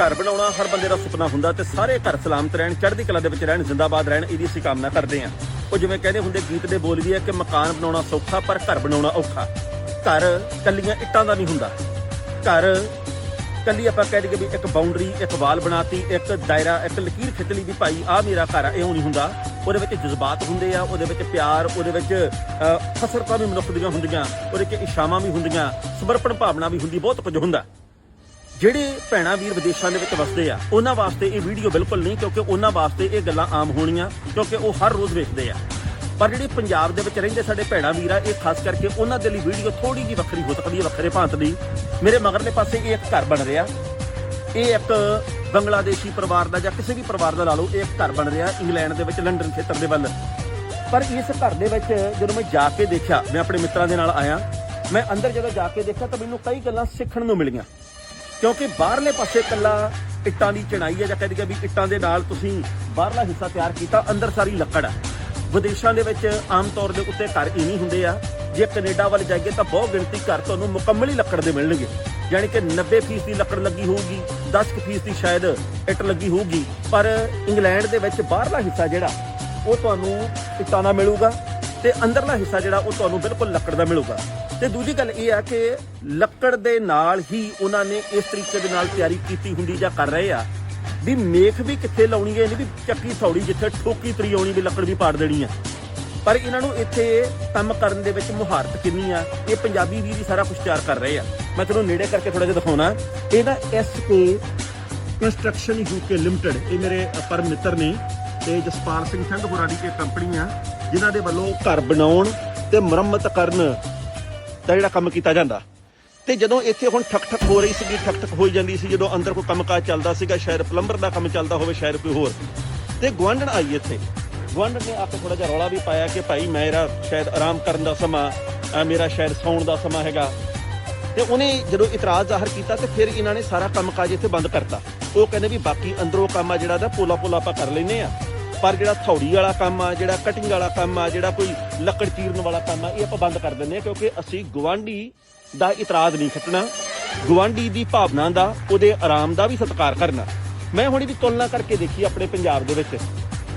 ਘਰ ਬਣਾਉਣਾ ਹਰ ਬੰਦੇ ਦਾ ਸੁਪਨਾ ਹੁੰਦਾ ਤੇ ਸਾਰੇ ਘਰ ਸਲਾਮਤ ਰਹਿਣ ਚੜ੍ਹਦੀ ਕਲਾ ਦੇ ਵਿੱਚ ਰਹਿਣ ਜ਼ਿੰਦਾਬਾਦ ਰਹਿਣ ਇਹਦੀ ਅਸੀਂ ਕਾਮਨਾ ਕਰਦੇ ਹਾਂ। ਉਹ ਜਿਵੇਂ ਕਹਿੰਦੇ ਹੁੰਦੇ ਗੀਤ ਦੇ ਬੋਲ ਵੀ ਹੈ ਕਿ ਮਕਾਨ ਬਣਾਉਣਾ ਸੌਖਾ ਪਰ ਘਰ ਬਣਾਉਣਾ ਔਖਾ। ਘਰ ਕੱਲੀਆਂ ਇੱਟਾਂ ਦਾ ਨਹੀਂ ਹੁੰਦਾ। ਘਰ ਕੱਲੀ ਆਪਾਂ ਕਹਿ ਦਈਏ ਵੀ ਇੱਕ ਬਾਉਂਡਰੀ ਇੱਕ ਵਾਲ ਬਣਾਤੀ ਇੱਕ ਦਾਇਰਾ ਇੱਕ ਲਕੀਰ ਖਿੱਚ ਲਈ ਵੀ ਭਾਈ ਆ ਮੇਰਾ ਘਰ ਆ ਇਹੋ ਨਹੀਂ ਹੁੰਦਾ। ਉਹਦੇ ਵਿੱਚ ਜਜ਼ਬਾਤ ਹੁੰਦੇ ਆ ਉਹਦੇ ਵਿੱਚ ਪਿਆਰ ਉਹਦੇ ਵਿੱਚ ਅਹ, ਵੀ ਮਨੁੱਖ ਦੀਆਂ ਹੁੰਦੀਆਂ ਉਹਦੇ ਵਿੱਚ ਇਸ਼ਾਵਾਂ ਵੀ ਹੁੰਦੀਆਂ ਸਮਰਪਣ ਭਾਵਨਾ ਵੀ ਹੁੰਦੀ ਬਹੁਤ ਕੁਝ ਹੁੰਦਾ। ਜਿਹੜੇ ਭੈਣਾ ਵੀਰ ਵਿਦੇਸ਼ਾਂ ਦੇ ਵਿੱਚ ਵਸਦੇ ਆ, ਉਹਨਾਂ ਵਾਸਤੇ ਇਹ ਵੀਡੀਓ ਬਿਲਕੁਲ ਨਹੀਂ, ਕਿਉਂਕਿ ਉਹਨਾਂ ਵਾਸਤੇ ਇਹ ਗੱਲਾਂ ਆਮ ਹੋਣੀਆਂ, ਕਿਉਂਕਿ ਉਹ ਹਰ ਰੋਜ਼ ਵੇਖਦੇ ਆ। ਪਰ ਜਿਹੜੇ ਪੰਜਾਬ ਦੇ ਵਿੱਚ ਰਹਿੰਦੇ ਸਾਡੇ ਭੈਣਾ ਵੀਰ ਆ, ਇਹ ਖਾਸ ਕਰਕੇ ਉਹਨਾਂ ਦੇ ਲਈ ਵੀਡੀਓ ਥੋੜੀ ਜਿਹੀ ਵੱਖਰੀ ਹੋ ਸਕਦੀ ਹੈ, ਵੱਖਰੇ ਭਾਂਤ ਦੀ। ਮੇਰੇ ਮਗਰਲੇ ਪਾਸੇ ਇਹ ਇੱਕ ਘਰ ਬਣ ਰਿਹਾ। ਇਹ ਇੱਕ ਬੰਗਲਾਦੇਸ਼ੀ ਪਰਿਵਾਰ ਦਾ ਜਾਂ ਕਿਸੇ ਵੀ ਪਰਿਵਾਰ ਦਾ ਲਾ ਲਓ, ਇਹ ਇੱਕ ਘਰ ਬਣ ਰਿਹਾ ਇੰਗਲੈਂਡ ਦੇ ਵਿੱਚ, ਲੰਡਨ ਖੇਤਰ ਦੇ ਵੱਲ। ਪਰ ਇਸ ਘਰ ਦੇ ਵਿੱਚ ਜਦੋਂ ਮੈਂ ਜਾ ਕੇ ਦੇਖਿਆ, ਮੈਂ ਆਪਣੇ ਮਿੱਤਰਾਂ ਦੇ ਨਾਲ ਆਇਆ, ਮੈਂ ਅੰਦਰ ਜਦੋਂ ਜਾ ਕੇ ਦੇਖਿਆ ਤਾਂ ਮੈਨੂੰ ਕਈ ਗੱਲਾਂ ਸਿੱਖਣ ਨੂੰ ਮਿਲੀਆਂ। ਕਿਉਂਕਿ ਬਾਹਰਲੇ ਪਾਸੇ ਕੱਲਾ ਇੱਟਾਂ ਦੀ ਚਣਾਈ ਹੈ ਜਾਂ ਕਹਿੰਦੇ ਵੀ ਇੱਟਾਂ ਦੇ ਨਾਲ ਤੁਸੀਂ ਬਾਹਰਲਾ ਹਿੱਸਾ ਤਿਆਰ ਕੀਤਾ, ਅੰਦਰ ਸਾਰੀ ਲੱਕੜ ਆ। ਵਿਦੇਸ਼ਾਂ ਦੇ ਵਿੱਚ ਆਮ ਤੌਰ ਦੇ ਉੱਤੇ ਘਰ ਹੀ ਨਹੀਂ ਹੁੰਦੇ ਆ। ਜੇ ਕੈਨੇਡਾ ਵੱਲ ਜਾਈਏ ਤਾਂ ਬਹੁਤ ਗਿਣਤੀ ਘਰ ਤੁਹਾਨੂੰ ਮੁਕੰਮਲ ਹੀ ਲੱਕੜ ਦੇ ਮਿਲਣਗੇ। ਯਾਨੀ ਕਿ 90% ਦੀ ਲੱਕੜ ਲੱਗੀ ਹੋਊਗੀ 10% ਦੀ ਸ਼ਾਇਦ ਇੱਟ ਲੱਗੀ ਹੋਊਗੀ। ਪਰ ਇੰਗਲੈਂਡ ਦੇ ਵਿੱਚ ਬਾਹਰਲਾ ਹਿੱਸਾ ਜਿਹੜਾ, ਉਹ ਤੁਹਾਨੂੰ ਇੱਟਾਂ ਦਾ ਮਿਲੂਗਾ। ਤੇ ਅੰਦਰਲਾ ਹਿੱਸਾ ਜਿਹੜਾ ਉਹ ਤੁਹਾਨੂੰ ਬਿਲਕੁਲ ਲੱਕੜ ਦਾ ਮਿਲੂਗਾ। ਤੇ ਦੂਜੀ ਗੱਲ ਇਹ ਆ ਕਿ ਲੱਕੜ ਦੇ ਨਾਲ ਹੀ ਉਹਨਾਂ ਨੇ ਇਸ ਤਰੀਕੇ ਦੇ ਨਾਲ ਤਿਆਰੀ ਕੀਤੀ ਹੁੰਦੀ ਜਾਂ ਕਰ ਰਹੇ ਆ। ਵੀ ਮੇਖ ਵੀ ਕਿੱਥੇ ਲਾਉਣੀ ਹੈ ਇਹ ਨਹੀਂ ਵੀ ਚੱਕੀ ਥੌੜੀ ਜਿੱਥੇ ਠੋਕੀ ਤਰੀ ਆਉਣੀ ਵੀ ਲੱਕੜ ਵੀ ਪਾੜ ਦੇਣੀ ਆ। ਪਰ ਇਹਨਾਂ ਨੂੰ ਇੱਥੇ ਕੰਮ ਕਰਨ ਦੇ ਵਿੱਚ ਮੁਹਾਰਤ ਕਿੰਨੀ ਆ, ਇਹ ਪੰਜਾਬੀ ਵੀਰ ਹੀ ਸਾਰਾ ਕੁਝ ਤਿਆਰ ਕਰ ਰਹੇ ਆ। ਮੈਂ ਤੁਹਾਨੂੰ ਨੇੜੇ ਕਰਕੇ ਥੋੜਾ ਜਿਹਾ ਦਿਖਾਉਣਾ। ਇਹ ਨਾ ਐਸਕੇ ਕੰਸਟਰਕਸ਼ਨ ਯੂਕੇ ਲਿਮਟਿਡ ਇਹ ਮੇਰੇ ਪਰਮ ਮਿੱਤਰ ਨੇ ਤੇ ਜਸਪਾਲ ਸਿੰਘ ਸੰਘ ਹੋਰਾਂ ਦੀ ਇਹ ਕੰਪਨੀ ਆ। ਜਿਨ੍ਹਾਂ ਦੇ ਵੱਲੋਂ ਘਰ ਬਣਾਉਣ ਤੇ ਮੁਰੰਮਤ ਕਰਨ ਦਾ ਜਿਹੜਾ ਕੰਮ ਕੀਤਾ ਜਾਂਦਾ। ਤੇ ਜਦੋਂ ਇੱਥੇ ਹੁਣ ਠਕ ਠਕ ਹੋ ਰਹੀ ਸੀਗੀ ਠਕ ਠਕ ਹੋਈ ਜਾਂਦੀ ਸੀ, ਜਦੋਂ ਅੰਦਰ ਕੋਈ ਕੰਮਕਾਜ ਚੱਲਦਾ ਸੀਗਾ, ਸ਼ਾਇਦ ਪਲੰਬਰ ਦਾ ਕੰਮ ਚੱਲਦਾ ਹੋਵੇ, ਸ਼ਾਇਦ ਕੋਈ ਹੋਰ। ਤੇ ਗਵਾਂਢਣ ਆਈ ਇੱਥੇ। ਗਵਾਂਢਣ ਨੇ ਆ ਕੇ ਥੋੜਾ ਜਿਹਾ ਰੌਲਾ ਵੀ ਪਾਇਆ ਕਿ ਭਾਈ ਮੇਰਾ ਸ਼ਾਇਦ ਆਰਾਮ ਕਰਨ ਦਾ ਸਮਾਂ ਮੇਰਾ ਸ਼ਾਇਦ ਸੌਣ ਦਾ ਸਮਾਂ ਹੈਗਾ। ਤੇ ਉਹਨੇ ਜਦੋਂ ਇਤਰਾਜ਼ ਜ਼ਾਹਰ ਕੀਤਾ ਤੇ ਫਿਰ ਇਹਨਾਂ ਨੇ ਸਾਰਾ ਕੰਮਕਾਜ ਇੱਥੇ ਬੰਦ ਕਰਤਾ। ਉਹ ਕਹਿੰਦੇ ਵੀ ਬਾਕੀ ਅੰਦਰੋਂ ਕੰਮ ਆ ਜਿਹੜਾ ਦਾ ਪੋਲਾ ਪੋਲਾ ਆਪਾਂ ਕਰ ਲੈਨੇ ਆ ਪਰ ਜਿਹੜਾ ਥੌੜੀ ਵਾਲਾ ਕੰਮ ਆ, ਜਿਹੜਾ ਕਟਿੰਗ ਵਾਲਾ ਕੰਮ ਆ, ਜਿਹੜਾ ਕੋਈ ਲੱਕੜ ਚੀਰਨ ਵਾਲਾ ਕੰਮ ਆ, ਇਹ ਆਪਾਂ ਬੰਦ ਕਰ ਦਿੰਦੇ ਆ ਕਿਉਂਕਿ ਅਸੀਂ ਗਵਾਂਢੀ ਦਾ ਇਤਰਾਜ਼ ਨਹੀਂ ਖੱਟਣਾ। ਗਵਾਂਢੀ ਦੀ ਭਾਵਨਾ ਦਾ, ਉਹਦੇ ਆਰਾਮ ਦਾ ਵੀ ਸਤਿਕਾਰ ਕਰਨਾ। ਮੈਂ ਹੁਣ ਵੀ ਤੁਲਨਾ ਕਰਕੇ ਦੇਖੀ ਆਪਣੇ ਪੰਜਾਬ ਦੇ ਵਿੱਚ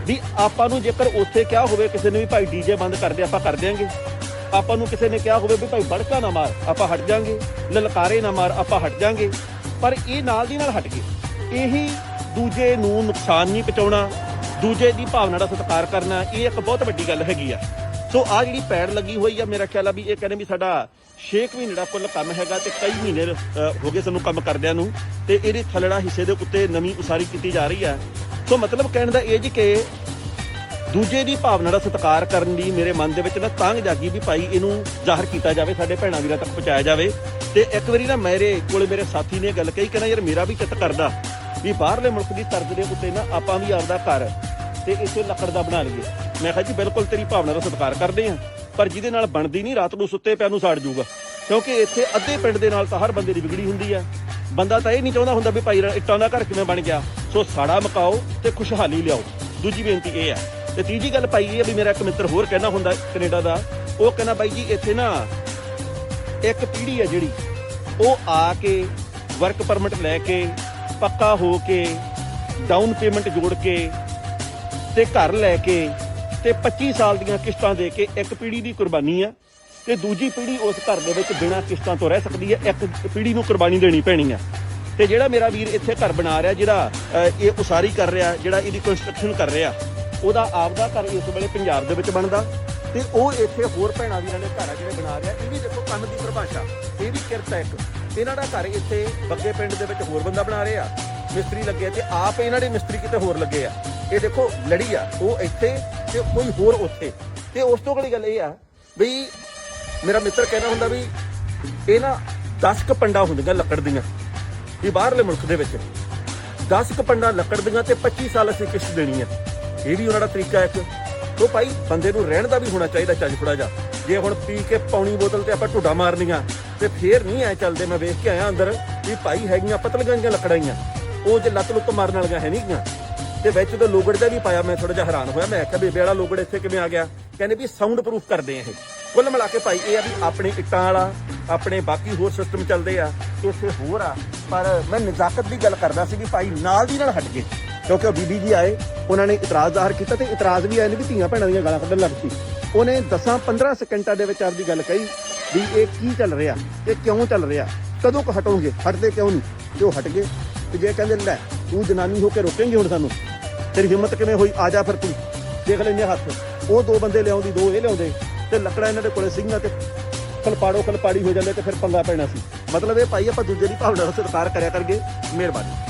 ਵੀ ਆਪਾਂ ਨੂੰ ਜੇਕਰ ਉੱਥੇ ਕਿਹਾ ਹੋਵੇ ਕਿਸੇ ਨੇ ਵੀ ਭਾਈ ਡੀਜੇ ਬੰਦ ਕਰ ਦੇ, ਆਪਾਂ ਕਰ ਦਿਆਂਗੇ। ਆਪਾਂ ਨੂੰ ਕਿਸੇ ਨੇ ਕਿਹਾ ਹੋਵੇ ਵੀ ਭਾਈ ਬੜਕਾ ਨਾ ਮਾਰ, ਆਪਾਂ ਹਟ ਜਾਾਂਗੇ। ਲਲਕਾਰੇ ਨਾ ਮਾਰ, ਆਪਾਂ ਹਟ ਜਾਾਂਗੇ। ਪਰ ਇਹ ਨਾਲ ਦੀ ਨਾਲ ਹਟ ਗਏ। ਇਹੀ ਦੂਜੇ ਨੂੰ ਨੁਕਸਾਨ ਨਹੀਂ ਪਹੁੰਚਾਉਣਾ ਦੂਜੇ ਦੀ ਭਾਵਨਾ ਦਾ ਸਤਿਕਾਰ ਕਰਨਾ, ਇਹ ਇੱਕ ਬਹੁਤ ਵੱਡੀ ਗੱਲ ਹੈਗੀ ਆ। ਸੋ ਆ ਜਿਹੜੀ ਪੈੜ ਲੱਗੀ ਹੋਈ ਆ, ਮੇਰਾ ਖਿਆਲ ਆ ਵੀ ਇਹ ਕਹਿੰਦੇ ਵੀ ਸਾਡਾ 6 ਮਹੀਨੇ ਦਾ ਕੁੱਲ ਕੰਮ ਹੈਗਾ ਤੇ ਕਈ ਮਹੀਨੇ ਹੋ ਗਏ ਸਾਨੂੰ ਕੰਮ ਕਰਦਿਆਂ ਨੂੰ ਤੇ ਇਹਦੇ ਥੱਲੜਾ ਹਿੱਸੇ ਦੇ ਉੱਤੇ ਨਵੀਂ ਉਸਾਰੀ ਕੀਤੀ ਜਾ ਰਹੀ ਆ। ਸੋ ਮਤਲਬ ਕਹਿਣ ਦਾ ਇਹ ਜੀ ਕਿ ਦੂਜੇ ਦੀ ਭਾਵਨਾ ਦਾ ਸਤਿਕਾਰ ਕਰਨ ਦੀ ਮੇਰੇ ਮਨ ਦੇ ਵਿੱਚ ਨਾ ਤਾਂਗ ਜਾਗੀ ਵੀ ਭਾਈ ਇਹਨੂੰ ਜ਼ਾਹਰ ਕੀਤਾ ਜਾਵੇ, ਸਾਡੇ ਭੈਣਾਂ ਵੀਰਾਂ ਤੱਕ ਪਹੁੰਚਾਇਆ ਜਾਵੇ। ਤੇ ਇੱਕ ਵਾਰੀ ਨਾ ਮੇਰੇ ਕੋਲੇ ਮੇਰੇ ਸਾਥੀ ਨੇ ਗੱਲ ਕਹੀ, ਕਹਿੰਦਾ ਯਾਰ ਮੇਰਾ ਵੀ ਚਿੱਤ ਕਰਦਾ ਵੀ ਬਾਹਰਲੇ ਮੁਲਕ ਦੀ ਤਰਜ਼ ਦੇ ਉੱਤੇ ਨਾ ਆਪਾਂ ਵੀ ਆਪਦਾ ਘਰ ਤੇ ਇਸੇ ਲੱਕੜ ਦਾ ਬਣਾ ਲਈਏ। ਮੈਂ ਕਿਹਾ ਜੀ, ਬਿਲਕੁਲ ਤੇਰੀ ਭਾਵਨਾ ਦਾ ਸਤਿਕਾਰ ਕਰਦੇ ਆ ਪਰ ਜਿਹਦੇ ਨਾਲ ਬਣਦੀ ਨਹੀਂ, ਰਾਤ ਨੂੰ ਸੁੱਤੇ ਪਿਆ ਨੂੰ ਸਾੜ ਜੂਗਾ ਕਿਉਂਕਿ ਇੱਥੇ ਅੱਧੇ ਪਿੰਡ ਦੇ ਨਾਲ ਤਾਂ ਹਰ ਬੰਦੇ ਦੀ ਵਿਗੜੀ ਹੁੰਦੀ ਆ। ਬੰਦਾ ਤਾਂ ਇਹ ਨਹੀਂ ਚਾਹੁੰਦਾ ਹੁੰਦਾ ਵੀ ਭਾਈ, ਇੱਟਾਂ ਦਾ ਘਰ ਕਿਵੇਂ ਬਣ ਗਿਆ। ਸੋ ਸਾੜਾ ਮਕਾਓ ਤੇ ਖੁਸ਼ਹਾਲੀ ਲਿਆਓ। ਦੂਜੀ ਬੇਨਤੀ ਇਹ ਆ। ਤੇ ਤੀਜੀ ਗੱਲ ਭਾਈ, ਇਹ ਆ ਵੀ ਮੇਰਾ ਇੱਕ ਮਿੱਤਰ ਹੋਰ ਕਹਿਣਾ ਹੁੰਦਾ ਕੈਨੇਡਾ ਦਾ। ਉਹ ਕਹਿੰਦਾ ਬਾਈ ਜੀ, ਇੱਥੇ ਨਾ ਇੱਕ ਪੀੜ੍ਹੀ ਹੈ ਜਿਹੜੀ, ਉਹ ਆ ਕੇ ਵਰਕ ਪਰਮਿਟ ਲੈ ਕੇ, ਪੱਕਾ ਹੋ ਕੇ ਡਾਊਨ ਪੇਮੈਂਟ ਜੋੜ ਕੇ ਤੇ ਘਰ ਲੈ ਕੇ ਤੇ 25 ਸਾਲ ਦੀਆਂ ਕਿਸ਼ਤਾਂ ਦੇ ਕੇ ਇੱਕ ਪੀੜ੍ਹੀ ਦੀ ਕੁਰਬਾਨੀ ਆ ਤੇ ਦੂਜੀ ਪੀੜ੍ਹੀ ਉਸ ਘਰ ਦੇ ਵਿੱਚ ਬਿਨਾਂ ਕਿਸ਼ਤਾਂ ਤੋਂ ਰਹਿ ਸਕਦੀ ਹੈ ਇੱਕ ਪੀੜ੍ਹੀ ਨੂੰ ਕੁਰਬਾਨੀ ਦੇਣੀ ਪੈਣੀ ਆ। ਤੇ ਜਿਹੜਾ ਮੇਰਾ ਵੀਰ ਇੱਥੇ ਘਰ ਬਣਾ ਰਿਹਾ, ਜਿਹੜਾ ਇਹ ਉਸਾਰੀ ਕਰ ਰਿਹਾ, ਜਿਹੜਾ ਇਹਦੀ ਕੰਸਟਰਕਸ਼ਨ ਕਰ ਰਿਹਾ, ਉਹਦਾ ਆਪਦਾ ਘਰ ਇਸ ਵੇਲੇ ਪੰਜਾਬ ਦੇ ਵਿੱਚ ਬਣਦਾ ਤੇ ਉਹ ਇੱਥੇ ਹੋਰ ਭੈਣਾਂ ਵੀਰਾਂ ਦੇ ਘਰ ਆ ਜਿਹੜੇ ਬਣਾ ਰਿਹਾ, ਇਹ ਵੀ ਦੇਖੋ ਕੰਮ ਦੀ ਪਰਿਭਾਸ਼ਾ, ਇਹ ਵੀ ਕਿਰਤ ਹੈ ਇੱਕ। ਇਹਨਾਂ ਦਾ ਘਰ ਇੱਥੇ ਬੱਗੇ ਪਿੰਡ ਦੇ ਵਿੱਚ ਹੋਰ ਬੰਦਾ ਬਣਾ ਰਿਹਾ, ਮਿਸਤਰੀ ਲੱਗੇ ਤੇ ਆਪ ਇਹਨਾਂ ਦੇ ਮਿਸਤਰੀ ਕਿਤੇ ਹੋਰ ਲੱਗੇ ਆ। ਇਹ ਦੇਖੋ ਲੜੀ ਆ, ਉਹ ਇੱਥੇ ਤੇ ਕੋਈ ਹੋਰ ਉੱਥੇ। ਤੇ ਉਸ ਤੋਂ ਅਗਲੀ ਗੱਲ ਇਹ ਆ ਬਈ ਮੇਰਾ ਮਿੱਤਰ ਕਹਿੰਦਾ ਹੁੰਦਾ ਵੀ ਇਹ ਨਾ 10 ਕ ਪੰਡਾ ਹੁੰਦੀਆਂ ਲੱਕੜ ਦੀਆਂ, ਵੀ ਬਾਹਰਲੇ ਮੁਲਕ ਦੇ ਵਿੱਚ। 10 ਕ ਪੰਡਾ ਲੱਕੜ ਦੀਆਂ ਤੇ 25 ਸਾਲ ਅਸੀਂ ਕਿਸ਼ਤ ਦੇਣੀ ਆ। ਇਹ ਵੀ ਉਹਨਾਂ ਦਾ ਤਰੀਕਾ ਇੱਕ। ਤੋ ਭਾਈ ਬੰਦੇ ਨੂੰ ਰਹਿਣ ਦਾ ਵੀ ਹੋਣਾ ਚਾਹੀਦਾ ਚੱਜ ਥੋੜਾ ਜਿਹਾ। ਜੇ ਹੁਣ ਪੀ ਕੇ ਪੌਣੀ ਬੋਤਲ ਤੇ ਆਪਾਂ ਢੁੱਡਾ ਮਾਰਨੀਆਂ, ਤੇ ਫੇਰ ਨਹੀਂ ਐ ਚੱਲਦੇ, ਮੈਂ ਵੇਖ ਕੇ ਆਇਆ ਅੰਦਰ ਵੀ ਭਾਈ ਹੈਗੀਆਂ ਪਤਲੀਆਂ ਜਿਹੀਆਂ ਲੱਕੜਾਂ ਉਹ ਜੇ ਲੱਤ ਲੁੱਤ ਮਾਰਨ ਵਾਲੀਆਂ ਹੈ ਨਹੀਂਆਂ ਤੇ ਵਿੱਚ ਤੇ ਲੋਗੜ ਦਾ ਵੀ ਪਾਇਆ, ਮੈਂ ਥੋੜਾ ਜਿਹਾ ਹੈਰਾਨ ਹੋਇਆ। ਮੈਂ ਆਖਿਆ ਬੇਬੇ ਵਾਲਾ ਲੋਗੜ ਇੱਥੇ ਕਿਵੇਂ ਆ ਗਿਆ? ਕਹਿੰਦੇ ਵੀ ਸਾਊਂਡ ਪ੍ਰੂਫ ਕਰਦੇ ਆ ਇਹ। ਕੁੱਲ ਮਿਲਾ ਕੇ ਭਾਈ, ਇਹ ਆ ਵੀ ਆਪਣੇ ਇੱਟਾਂ ਵਾਲਾ, ਆਪਣੇ ਬਾਕੀ ਹੋਰ ਸਿਸਟਮ ਚੱਲਦੇ ਆ ਕਿਸੇ ਹੋਰ ਆ। ਪਰ ਮੈਂ ਨਜ਼ਾਕਤ ਦੀ ਗੱਲ ਕਰਦਾ ਸੀ ਵੀ ਭਾਈ, ਨਾਲ ਦੀ ਨਾਲ ਹਟ ਗਏ। ਕਿਉਂਕਿ ਉਹ ਬੀਬੀ ਜੀ ਆਏ, ਉਹਨਾਂ ਨੇ ਇਤਰਾਜ਼ ਜ਼ਾਹਰ ਕੀਤਾ ਤੇ ਇਤਰਾਜ਼ ਵੀ ਆਏ ਨੇ ਵੀ ਧੀਆਂ ਭੈਣਾਂ ਦੀਆਂ ਗਾਲਾਂ ਕੱਢਣ ਲੱਗ ਪਈ। ਉਹਨੇ 10-15 ਸਕਿੰਟਾਂ ਦੇ ਵਿੱਚ ਆਪਦੀ ਗੱਲ ਕਹੀ ਵੀ ਇਹ ਕੀ ਚੱਲ ਰਿਹਾ, ਇਹ ਕਿਉਂ ਚੱਲ ਰਿਹਾ? ਕਦੋਂ ਕੁ ਹਟੋਗੇ? ਹਟਦੇ ਕਿਉਂ ਨਹੀਂ? ਤੇ ਉਹ ਹਟ ਗਏ। ਤੇ ਜੇ ਕਹਿੰਦੇ, ਲੈ, ਤੂੰ ਜਨਾਨੀ ਹੋ ਕੇ ਰੋਕੇਂਗੇ ਹੁਣ ਸਾਨੂੰ? ਤੇਰੀ ਹਿੰਮਤ ਕਿਵੇਂ ਹੋਈ? ਆ ਜਾ ਫਿਰ ਤੂੰ। ਦੇਖ ਲੈਂਦੇ ਹੱਥ। ਉਹ ਦੋ ਬੰਦੇ ਲਿਆਉਂਦੀ, ਦੋ ਇਹ ਲਿਆਉਂਦੇ। ਤੇ ਲੱਕੜਾਂ ਇਹਨਾਂ ਦੇ ਕੋਲੇ ਸਿੰਘਾਂ ਤੇ ਖਲਪਾੜੋ ਖਲਪਾੜੀ ਹੋ ਜਾਂਦੇ ਤੇ ਫਿਰ ਪੰਗਾ ਪੈਣਾ ਸੀ। ਮਤਲਬ ਇਹ ਭਾਈ ਆਪਾਂ ਦੂਜੇ ਦੀ ਭਾਵਨਾ ਦਾ ਸਤਿਕਾਰ ਕਰਿਆ ਕਰਗੇ। ਮਿਹਰਬਾਨੀ।